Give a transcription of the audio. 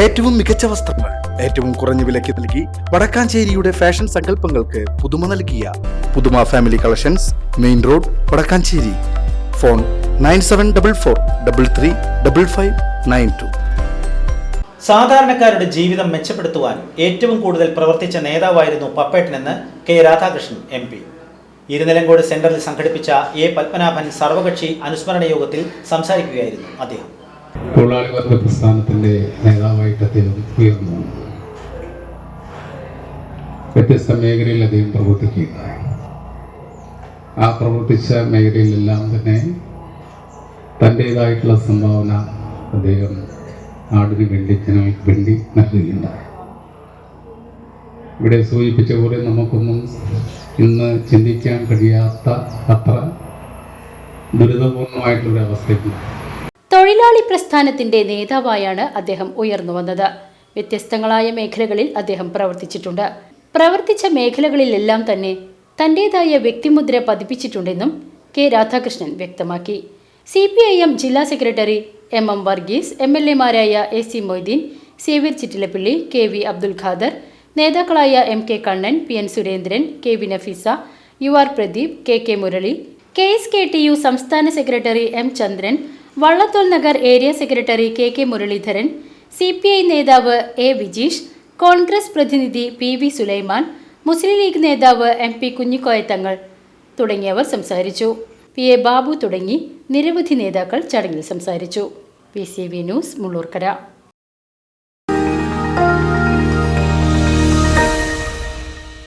ഏറ്റവും മികച്ച വസ്ത്രങ്ങൾ ഏറ്റവും കുറഞ്ഞ വിലയ്ക്ക് നൽകി വടക്കാഞ്ചേരിയുടെ ഫാഷൻ സങ്കല്പങ്ങൾക്ക് പുതുമ നൽകിയ പുതുമ family collections main road Vadakkanchery. Phone nine seven double four double three double five nine two. സാധാരണക്കാരുടെ ജീവിതം മെച്ചപ്പെടുത്തുവാൻ ഏറ്റവും കൂടുതൽ പ്രവർത്തിച്ച നേതാവായിരുന്നു പപ്പേട്ടനെന്ന് K Radhakrishnan M P. Irunilamcode സെന്ററിൽ സംഘടിപ്പിച്ച എ പത്മനാഭൻ സർവകക്ഷി അനുസ്മരണ യോഗത്തിൽ സംസാരിക്കുകയായിരുന്നു അദ്ദേഹം. തൊഴിലാളി വർഗ പ്രസ്ഥാനത്തിന്റെ നേതാവായിട്ട് അദ്ദേഹം ഉയർന്നു. വ്യത്യസ്ത മേഖലയിൽ അദ്ദേഹം പ്രവർത്തിക്കുകയുണ്ടായി. ആ പ്രവർത്തിച്ച മേഖലയിലെല്ലാം തന്നെ തന്റേതായിട്ടുള്ള സംഭാവന അദ്ദേഹം നാടിന് വേണ്ടി ജനങ്ങൾക്ക് വേണ്ടി നൽകുകയുണ്ടായി. ഇവിടെ സൂചിപ്പിച്ച പോലെ നമുക്കൊന്നും ഇന്ന് ചിന്തിക്കാൻ കഴിയാത്ത അത്ര ദുരിതപൂർണമായിട്ടുള്ള അവസ്ഥയുണ്ട് തൊഴിലാളി പ്രസ്ഥാനത്തിന്റെ നേതാവായാണ് അദ്ദേഹം ഉയർന്നു വന്നത്. വ്യത്യസ്തങ്ങളായ മേഖലകളിൽ അദ്ദേഹം പ്രവർത്തിച്ചിട്ടുണ്ട്. പ്രവർത്തിച്ച മേഖലകളിലെല്ലാം തന്നെ തന്റേതായ വ്യക്തിമുദ്ര പതിപ്പിച്ചിട്ടുണ്ടെന്നും കെ രാധാകൃഷ്ണൻ വ്യക്തമാക്കി. സി പി ഐ എം ജില്ലാ secretary M M Varghese M L എമാരായ A C Moideen Xavier Chittilappilly K V Abdul Khader നേതാക്കളായ M K Kannan P N Surendran K V Nafeesa U R Pradeep K K Murali K S K T U സംസ്ഥാന secretary M Chandran Vallathol Nagar area secretary K K Muralidharan C P I നേതാവ് A Vijeesh Congress പ്രതിനിധി P V Sulaiman Muslim league നേതാവ് M P കുഞ്ഞിക്കോയത്തങ്ങൾ തുടങ്ങിയവർ സംസാരിച്ചു. P A Babu തുടങ്ങി നിരവധി നേതാക്കൾ ചടങ്ങിൽ സംസാരിച്ചു. P C V news Mullurkara.